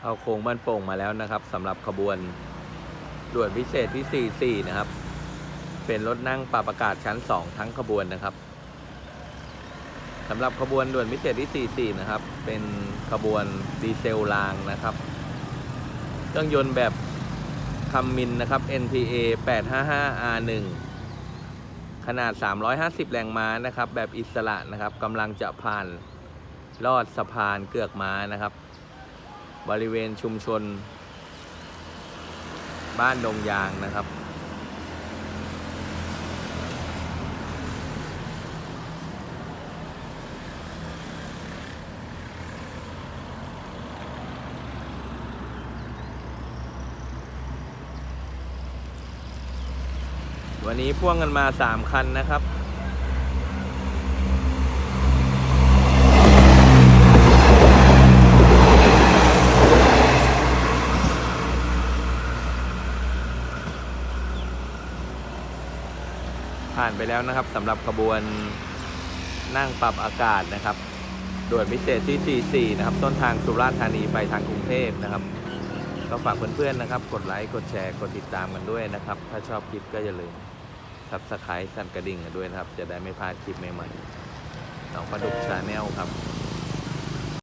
เข้าโค้งบ้านโป่งมาแล้วนะครับสำหรับขบวนด่วนพิเศษที่ 44 นะครับ เป็นรถนั่งปรับอากาศชั้น 2 ทั้งขบวนนะครับสำหรับขบวนด่วนพิเศษที่ 44 นะครับ เป็นขบวนดีเซลรางนะครับ เครื่องยนต์แบบคัมมินนะครับ NTA 855R1 ขนาด 350 แรงม้านะครับ แบบอิสระนะครับกำลังจะผ่านลอดสะพานเกือกม้านะครับ บริเวณชุมชน บ้านดงยางนะครับ วันนี้พ่วงกันมา 3 คันนะครับ ผ่านไปแล้วนะครับสำหรับขบวนนั่งปรับอากาศนะครับด่วนพิเศษที่ 44 นะครับ ต้นทางสุราษฎร์ธานีไปทางกรุงเทพนะครับ ก็ฝากเพื่อนๆนะครับ กดไลค์กดแชร์กดติดตามกันด้วยนะครับ ถ้าชอบคลิปก็อย่าลืมซับสไครต์สั่นกระดิ่งกันด้วยนะครับ จะได้ไม่พลาดคลิปใหม่ๆน้องประดุกชาแนลครับ